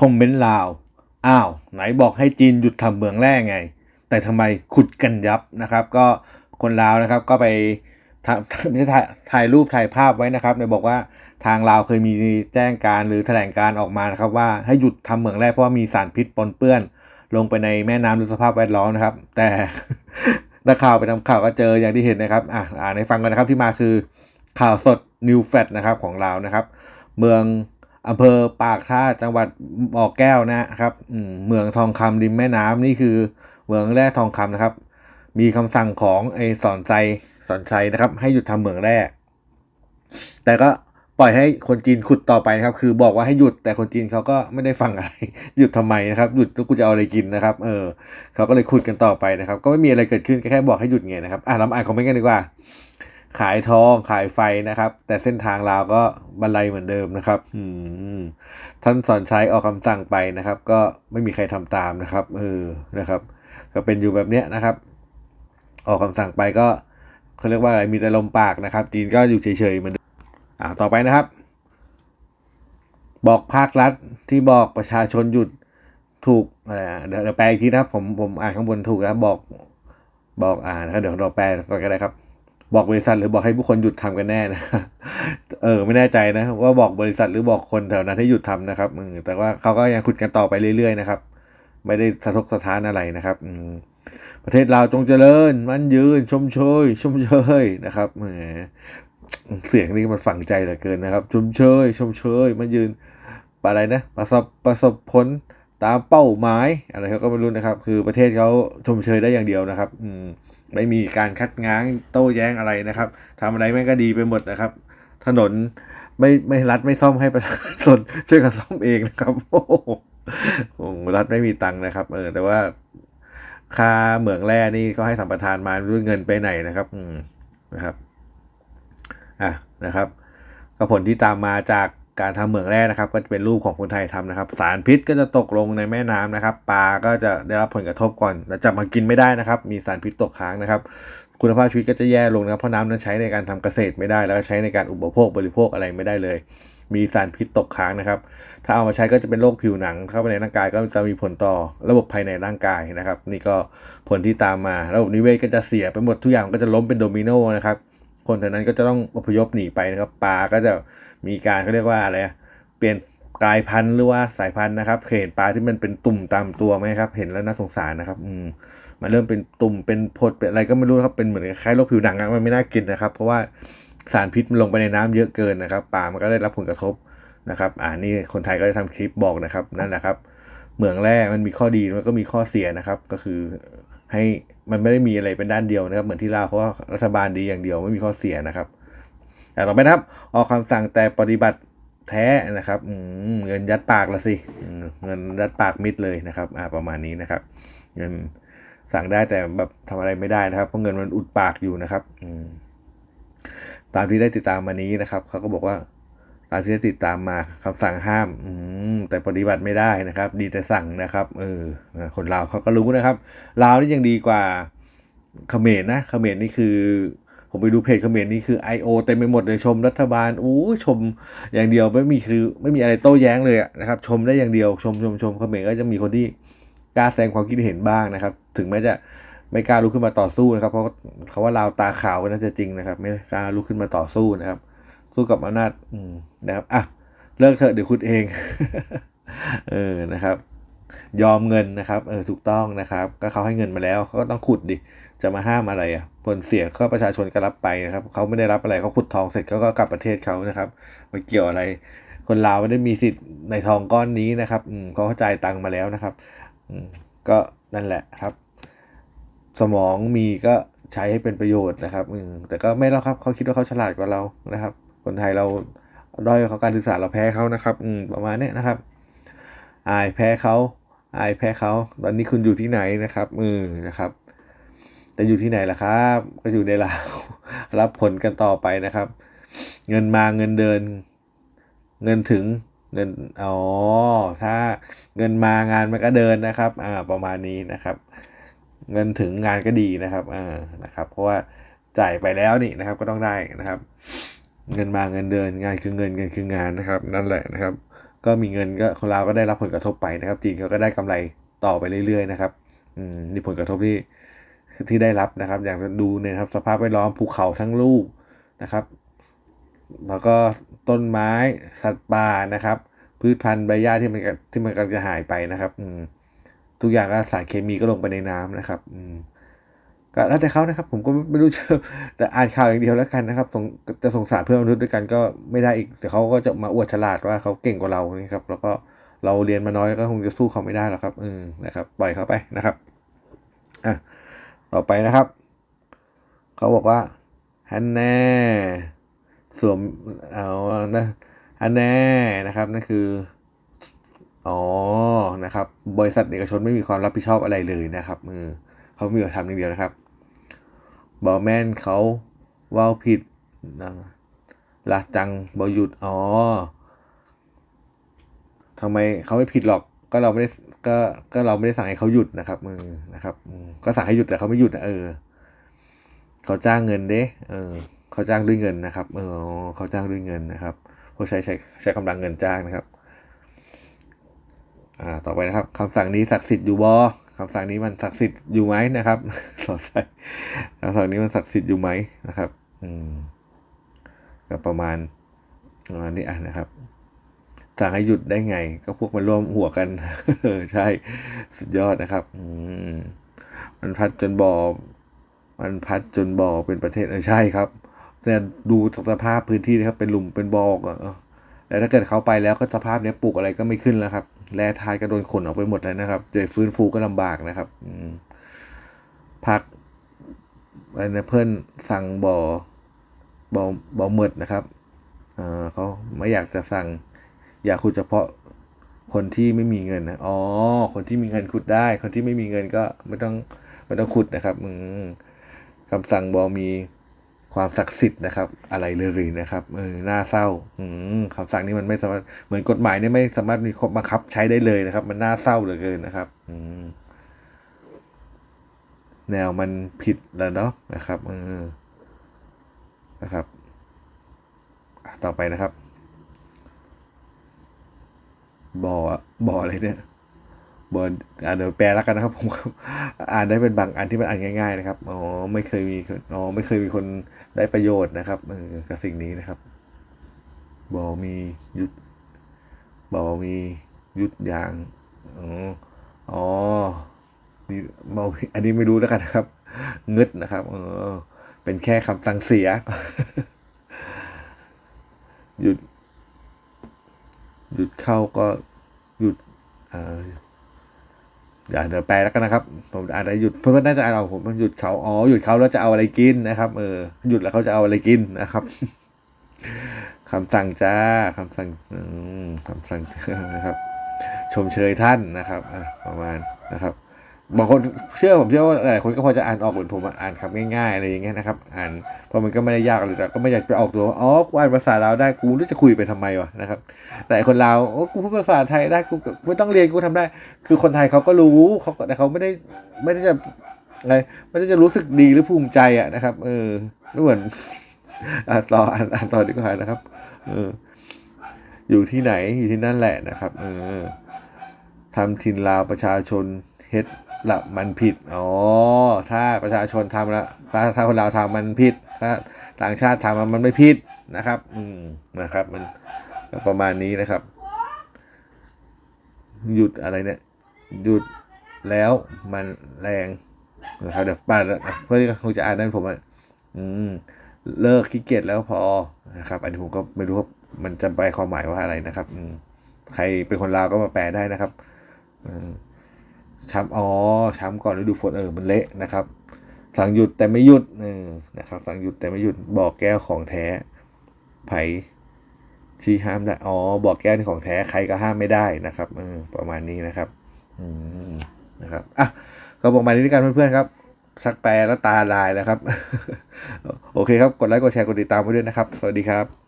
คอมเมนต์ลาว อ้าว ไหนบอกให้จีนหยุดทำเมืองแร่ไง แต่ทำไมขุดกันยับนะครับ ก็คนลาวนะครับก็ไปถ่ายไม่ใช่ถ่ายถ่ายรูปถ่ายภาพไว้นะครับเนี่ยบอกว่าทางลาวเคยมีแจ้งการหรือแถลงการออกมานะครับว่าให้หยุดทำเหมืองแร่เพราะว่ามีสารพิษปนเปื้อน ลงไปในแม่น้ำหรือสภาพแวดล้อมนะครับ แต่นักข่าวไปทำข่าวก็เจออย่างที่เห็นนะครับอะอ่านให้ฟังกันนะครับที่มาคือข่าวสด New f a t นะครับของเรานะครับ เมือง อำเภอปากท่าจังหวัดบ่อแก้วนะครับอืมเมืองทองคำริมแม่น้ำนี่คือเมืองแร่ทองคำนะครับ มีคำสั่งของไอ้สอนใจสอนชัยนะครับ ให้หยุดทำเหมืองแร่แต่ก็ปล่อยให้คนจีนขุดต่อไปนะครับ คือบอกว่าให้หยุดแต่คนจีนเขาก็ไม่ได้ฟังอะไร หยุดทำไมนะครับ หยุดแล้วกูจะเอาอะไรกินนะครับ เออเขาก็เลยขุดกันต่อไปนะครับ ก็ไม่มีอะไรเกิดขึ้นแค่บอกให้หยุดไงนะครับอะเรามาอ่านคอมเมนต์กันดีกว่า ขายทองขายไฟนะครับ แต่เส้นทางลาวก็บันไลเหมือนเดิมนะครับท่านสอนใช้ออกคำสั่งไปนะครับ ก็ไม่มีใครทำตามนะครับเออนะครับ ก็เป็นอยู่แบบเนี้ยนะครับ ออกคำสั่งไปก็เขาเรียกว่าอะไรมีแต่ลมปากนะครับ จีนก็อยู่เฉยๆเหมือนเดิมอ่าต่อไปนะครับ บอกภาครัฐที่บอกประชาชนหยุดถูกอะไรเดี๋ยวแปลอีกทีนะครับ ผมผมอ่านข้างบนถูกนะบอกบอกอ่านะครับเดี๋ยวเราแปลก่อนก็ได้ครับ บอกบริษัทหรือบอกให้ผู้คนหยุดทำกันแน่นะ เออ ไม่แน่ใจนะ ว่าบอกบริษัทหรือบอกคนแถวนั้นให้หยุดทำนะครับอืมแต่ว่าเขาก็ยังขุดกันต่อไปเรื่อยๆนะครับ ไม่ได้สะทกสะท้านอะไรนะครับ อืมประเทศลาจงเจริญ มั่นยืน ชมเชย ชมเชยนะครับแหมเสียงนี้มันฝังใจเหลือเกินนะครับ ชมเชย ชมเชย มั่นยืนอะไรนะประสบประสบผลตามเป้าหมายอะไรเขาก็ไม่รู้นะครับ คือประเทศเขาชมเชยได้อย่างเดียวนะครับ อืม ไม่มีการคัดง้างโต้แย้งอะไรนะครับทำอะไรแม่งก็ดีไปหมดนะครับ ถนนไม่ไม่รัฐไม่ซ่อมให้ประชาชนช่วยกันซ่อมเองนะครับโอ้โหโอ้โหรัฐไม่มีตังค์นะครับเออแต่ว่าค่าเหมืองแร่นี่ก็ให้สัมปทานมาด้วยเงินไปไหนนะครับ อืมนะครับ อะนะครับ ก็ผลที่ตามมาจาก การทำเหมืองแร่นะครับ ก็จะเป็นรูปของคนไทยทำนะครับ สารพิษก็จะตกลงในแม่น้ำนะครับ ปลาก็จะได้รับผลกระทบก่อนแล้วจะมากินไม่ได้นะครับ มีสารพิษตกค้างนะครับ คุณภาพชีวิตก็จะแย่ลงนะครับเพราะน้ำนั้นใช้ในการทำเกษตรไม่ได้ แล้วก็ใช้ในการอุปโภคบริโภคอะไรไม่ได้เลย มีสารพิษตกค้างนะครับ ถ้าเอามาใช้ก็จะเป็นโรคผิวหนัง เข้าไปในร่างกายก็จะมีผลต่อระบบภายในร่างกายนะครับ นี่ก็ผลที่ตามมาระบบนิเวศก็จะเสียไปหมดทุกอย่างก็จะล้มเป็นโดมิโนนะครับคนแถวนั้นก็จะต้องอพยพหนีไปนะครับปลาก็จะ มีการเขาเรียกว่าอะไรเปลี่ยนกลายพันธุ์หรือว่าสายพันธุ์นะครับเห็นปลาที่มันเป็นตุ่มตามตัวไหมครับ เห็นแล้วน่าสงสารนะครับ อืมมันเริ่มเป็นตุ่มเป็นผดเป็นอะไรก็ไม่รู้ครับเป็นเหมือนคล้ายโรคผิวหนังมันไม่น่ากินนะครับ เพราะว่าสารพิษมันลงไปในน้ำเยอะเกินนะครับปลามันก็ได้รับผลกระทบนะครับ อ่านี่คนไทยก็จะทำคลิปบอกนะครับนั่นแหละครับเหมืองแร่มันมีข้อดีมันก็มีข้อเสียนะครับ ก็คือให้มันไม่ได้มีอะไรเป็นด้านเดียวนะครับ เหมือนที่ลาวเพราะว่ารัฐบาลดีอย่างเดียวไม่มีข้อเสียนะครับ ต่ต่อไปนะครับ ออกคำสั่งแต่ปฏิบัติแท้นะครับเงินยัดปากละสิเงินยัดปากมิดเลยนะครับอ่าประมาณนี้นะครับ เงินสั่งได้แต่แบบทำอะไรไม่ได้นะครับ เพราะเงินมันอุดปากอยู่นะครับอืตามที่ได้ติดตามมานี้นะครับเขาก็บอกว่าตามที่ได้ติดตามมาคำสั่งห้ามอืมแต่ปฏิบัติไม่ได้นะครับ ดีแต่สั่งนะครับเออคนลาวเขาก็รู้นะครับลาวนี่ยังดีกว่าเขมรนะเขมรนี่คือ ผมไปดูเพจเขมรนี่คือ I.O. เต็มไปหมดเลยชมรัฐบาลอู้ชมอย่างเดียวไม่มีคือไม่มีอะไรโต้แย้งเลยนะครับ ชมได้อย่างเดียวชมชมชมเขมรก็จะมีคนที่กล้าแสดงความคิดเห็นบ้างนะครับ ถึงแม้จะไม่กล้าลุกขึ้นมาต่อสู้นะครับ เพราะเขาว่าลาวตาขาวก็น่าจะจริงนะครับ ไม่กล้าลุกขึ้นมาต่อสู้นะครับ สู้กับอำนาจนะครับอะเลิกเถอะเดี๋ยวขุดเอง เออนะครับ ยอมเงินนะครับเออถูกต้องนะครับ ก็เขาให้เงินมาแล้วเขาก็ต้องขุดดิจะมาห้ามอะไรอะผลเสียก็ประชาชนก็รับไปนะครับเขาไม่ได้รับอะไรเขาขุดทองเสร็จเขาก็กลับประเทศเขานะครับมันเกี่ยวอะไร คนลาวไม่ได้มีสิทธิ์ในทองก้อนนี้นะครับอืมเขาเข้าใจายตังค์มาแล้วนะครับอืมก็นั่นแหละครับ สมองมีก็ใช้ให้เป็นประโยชน์นะครับอืมแต่ก็ไม่แล้วครับเขาคิดว่าเขาฉลาดกว่าเรานะครับ คนไทยเราด้อยเขาการศึกษาเราแพ้เขานะครับอืมประมาณนี้นะครับ อายแพ้เขา อายแพ้เขาตอนนี้คุณอยู่ที่ไหนนะครับอืมนะครับ แต่อยู่ที่ไหนล่ะครับ ก็อยู่ในลาวรับผลกันต่อไปนะครับ เงินมาเงินเดิน เงินถึงเงินอ๋อถ้าเงินมางานมันก็เดินนะครับ อ่า ประมาณนี้นะครับ เงินถึงงานก็ดีนะครับอ่านะครับ เพราะว่าจ่ายไปแล้วนี่นะครับก็ต้องได้นะครับ เงินมาเงินเดินงานคือเงินเงินคืองานนะครับ นั่นแหละนะครับ ก็มีเงินก็คนลาวก็ได้รับผลกระทบไปนะครับ จีนเขาก็ได้กำไรต่อไปเรื่อยๆนะครับอืมนี่ผลกระทบที่ที่ได้รับนะครับ อย่างดูเนี่ยครับสภาพแวดล้อมภูเขาทั้งลูกนะครับ แล้วก็ต้นไม้สัตว์ป่านะครับ พืชพันธุ์ใบหญ้าที่มันที่มันกำลังจะหายไปนะครับ อืมทุกอย่างก็สารเคมีก็ลงไปในน้ำนะครับ อืม ก็แล้วแต่เขานะครับ ผมก็ไม่รู้จะแต่อ่านข่าวอย่างเดียวแล้วกันนะครับจะสงสารเพื่อนมนุษย์ด้วยกันก็ไม่ได้อีกแต่เขาก็จะมาอวดฉลาดว่าเขาเก่งกว่าเรานี่ครับ แล้วก็เราเรียนมาน้อยก็คงจะสู้เขาไม่ได้หรอกครับอืมนะครับปล่อยเขาไปนะครับอะต่อไปนะครับเขาบอกว่าฮันแน่สวมเอานะฮันแน่นะครับนั่นคืออ๋อนะครับ บริษัทเอกชนไม่มีความรับผิดชอบอะไรเลยนะครับมือเขามีแต่ทำอย่างเดียวนะครับ บอแมนเขาเว่าผิดนะละจังบอหยุดอ๋อทำไมเขาไม่ผิดหรอกก็เราไม่ได้ก็ก็เราไม่ได้สั่งให้เขาหยุดนะครับมือนะครับก็สั่งให้หยุดแต่เขาไม่หยุดนะเออเขาจ้างเงินเด้เออเขาจ้างด้วยเงินนะครับ เออเขาจ้างด้วยเงินนะครับเพราใช้ใช้ใช้กำลังเงินจ้างนะครับ อ่าต่อไปนะครับคำสั่งนี้ศักดิ์สิทธิ์อยู่บ่ คำสั่งนี้มันศักดิ์สิทธิ์อยู่ไหมนะครับสอดใส่คำสั่งนี้มันศักดิ์สิทธิ์อยู่ไหมนะครับ อืมก็ประมาณประมาณนี้อะนะครับสั่งให้หยุดได้ไง ก็พวกมันร่วมหัวกันเออใช่สุดยอดนะครับ อืมมันพัดจนบ่อมันพัดจนบ่อเป็นประเทศเออใช่ครับแต่ดูสภาพพื้นที่นะครับเป็นหลุมเป็นบ่ออะ แล้วถ้าเกิดเขาไปแล้วก็สภาพเนี้ยปลูกอะไรก็ไม่ขึ้นแล้วครับแร่ทายก็โดนขนออกไปหมดแล้วนะครับจะฟื้นฟูก็ลำบากนะครับอืมพักอะไรนะเพื่อนสั่งบ่อบ่อบ่อหมดนะครับเออเขาไม่อยากจะสั่ง อยากขุดเฉพาะคนที่ไม่มีเงินนะอ๋อ คนที่มีเงินขุดได้ คนที่ไม่มีเงินก็ไม่ต้องไม่ต้องขุดนะครับอืมคำสั่งบอมี ความศักดิ์สิทธิ์นะครับ อะไรเลยนะครับเออน่าเศร้าอืมคำสั่งนี้มันไม่สามารถเหมือนกฎหมายเนี่ยไม่สามารถมีข้อบังคับใช้ได้เลยนะครับ มันน่าเศร้าเหลือเกินนะครับ อืมแนวมันผิดแล้วเนาะนะครับเออนะครับต่อไปนะครับบ่อบ่ออะไรเนี่ย บอลอ่านเดี๋ยวแปลแล้วกันนะครับผมอ่านได้เป็นบางอันที่มันอ่านง่าย ๆ นะครับอ๋อไม่เคยมีอ๋อไม่เคยมีคนได้ประโยชน์นะครับเออกับสิ่งนี้นะครับบอมียุดบอมียุดยางอ๋ออ๋อนี่บออันนี้ไม่รู้แล้วกันนะครับเงึดนะครับเออเป็นแค่คำสั่งเสีย หยุด หยุดเข้าก็หยุดอ่า อย่าเดี๋ยวแปลแล้วกันนะครับผมอาจจะหยุดเพื่อนๆน่าจะเอาผมหยุดเขาอ๋อหยุดเขาแล้วจะเอาอะไรกินนะครับเออหยุดแล้วเขาจะเอาอะไรกินนะครับคำสั่งจ้าคำสั่งคำสั่งนะครับ ชมเชยท่านนะครับประมาณนะครับ บางคนเชื่อผมเชื่อว่าหลายคนก็พอจะอ่านออกเหมือนผมอ่านคำง่ายๆอะไรอย่างเงี้ยนะครับ อ่านเพราะมันก็ไม่ได้ยากเลยแต่ก็ไม่อยากไปออกตัวว่าอ๋อกูอ่านภาษาลาวได้กูรู้จะคุยไปทำไมวะนะครับ แต่คนลาวโอ้กูพูดภาษาไทยได้กูไม่ต้องเรียนกูทำได้ คือคนไทยเขาก็รู้เขาแต่เขาไม่ได้ไม่ได้จะอะไรไม่ได้จะรู้สึกดีหรือภูมิใจอะนะครับ เออไม่เหมือนอ่านต่ออ่านอ่านต่อดีกว่านะครับ เออ อยู่ที่ไหนอยู่ที่นั่นแหละนะครับ เออทำทินลาวประชาชนเฮ็ด ละมันผิด อ๋อ ถ้าประชาชนทำและถ้าถ้าคนลาวทำมันผิด ถ้าต่างชาติทำมันไม่ผิดนะครับ อืม นะครับ มันประมาณนี้นะครับ หยุดอะไรเนี่ย หยุดแล้วมันแรงนะครับเดี๋ยวป้าเพื่อที่คงจะอ่านนั่นผมอะอืม เลิกขี้เกียจแล้วพอ นะครับ อันนี้ผมก็ไม่รู้ว่ามันจะไปความหมายว่าอะไรนะครับ อืม ใครเป็นคนลาวก็มาแปลได้นะครับ อืม ช้ำอ๋อช้ำก่อนฤดูฝนเออมันเละนะครับ สั่งหยุดแต่ไม่หยุดเออนะครับ สั่งหยุดแต่ไม่หยุดบอกแก้วของแท้ ไผชี้ห้ามได้อ๋อบอกแก้วนี่ของแท้ใครก็ห้ามไม่ได้นะครับเออประมาณนี้นะครับ อืมนะครับอะก็ประมาณนี้ด้วยกันเพื่อนๆครับสักแปลแล้วตาลายแล้วครับ โอเคครับ กดไลค์ กดแชร์ กดติดตามไว้ด้วยนะครับ สวัสดีครับ